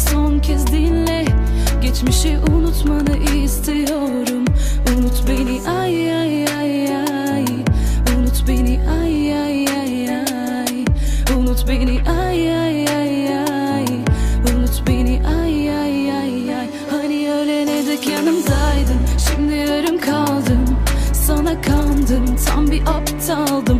son kez dinle. Geçmişi unutmanı istiyorum. Unut beni ay ay ay ay. Unut beni ay ay ay ay. Unut beni ay ay ay ay. Unut beni ay ay ay ay. Hani ölene dek yanımdaydın Şimdi yarım kaldım. Sana kandım tam bir aptaldım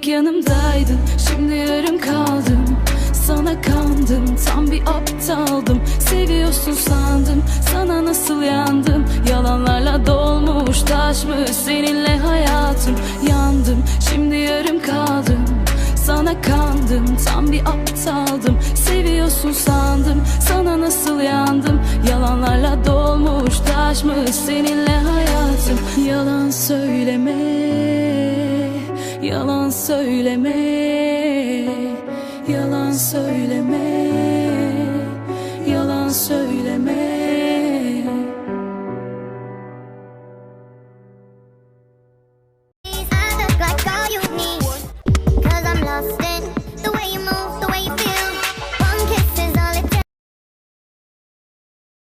dek yanımdaydın. Şimdi yarım kaldım. Sana kandım. Tam bir aptaldım. Seviyorsun sandım. Sana nasıl yandım? Yalanlarla dolmuş taşmış Seninle hayatım Yandım. Şimdi yarım kaldım. Sana kandım. Tam bir aptaldım. Seviyorsun sandım. Sana nasıl yandım? Yalanlarla dolmuş taşmış seninle hayatım Yalan söyleme Yalan söyleme Yalan söyleme.